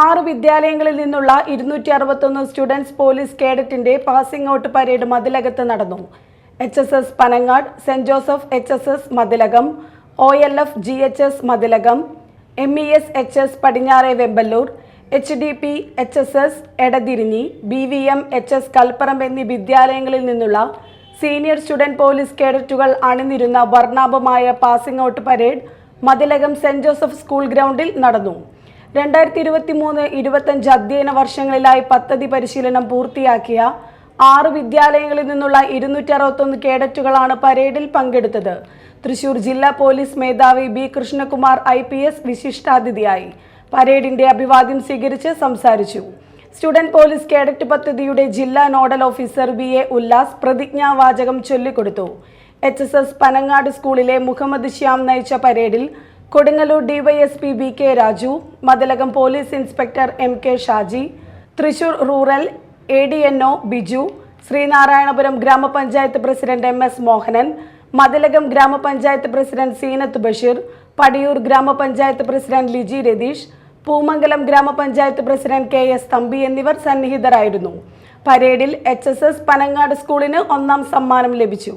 ആറ് വിദ്യാലയങ്ങളിൽ നിന്നുള്ള ഇരുന്നൂറ്റി അറുപത്തൊന്ന് സ്റ്റുഡൻസ് പോലീസ് കേഡറ്റിന്റെ പാസിംഗ് ഔട്ട് പരേഡ് മതിലകത്ത് നടന്നു. H S S Panangad saint Joseph H S S Mathilakam O L F G H S Mathilakam M E S H S Padinjare Vemballur H D P H S S Edathirinji B V M H S Kalparamba എന്നീ വിദ്യാലയങ്ങളിൽ നിന്നുള്ള senior student police കേഡറ്റുകൾ അണിനിരുന്ന വർണാഭമായ passing out parade Mathilakam saint Joseph school ഗ്രൗണ്ടിൽ നടന്നു. രണ്ടായിരത്തി ഇരുപത്തി മൂന്ന് ഇരുപത്തഞ്ച് അധ്യയന വർഷങ്ങളിലായി പദ്ധതി പരിശീലനം പൂർത്തിയാക്കിയ ആറ് വിദ്യാലയങ്ങളിൽ നിന്നുള്ള ഇരുന്നൂറ്റി അറുപത്തൊന്ന് കേഡറ്റുകളാണ് പരേഡിൽ പങ്കെടുത്തത്. തൃശൂർ ജില്ലാ പോലീസ് മേധാവി B Krishnakumar I P S വിശിഷ്ടാതിഥിയായി പരേഡിന്റെ അഭിവാദ്യം സ്വീകരിച്ച് സംസാരിച്ചു. സ്റ്റുഡന്റ് പോലീസ് കേഡറ്റ് പദ്ധതിയുടെ ജില്ലാ nodal officer V A Ullas പ്രതിജ്ഞാവാചകം ചൊല്ലിക്കൊടുത്തു. എച്ച് എസ് എസ് പനങ്ങാട് സ്കൂളിലെ മുഹമ്മദ് ശ്യാം നയിച്ച പരേഡിൽ Kodungallur DYSP V K Raju Mathilakam police inspector M K Shaji Thrissur rural A D N O Biju Sreenarayanapuram ഗ്രാമപഞ്ചായത്ത് president M S Mohanan Mathilakam ഗ്രാമപഞ്ചായത്ത് president Zeenath Basheer Padiyoor ഗ്രാമപഞ്ചായത്ത് president Liji Ratheesh Poomangalam ഗ്രാമപഞ്ചായത്ത് president K S Thampi എന്നിവർ സന്നിഹിതരായിരുന്നു. പരേഡിൽ എച്ച് എസ് എസ് പനങ്ങാട് സ്കൂളിന് ഒന്നാം സമ്മാനം ലഭിച്ചു.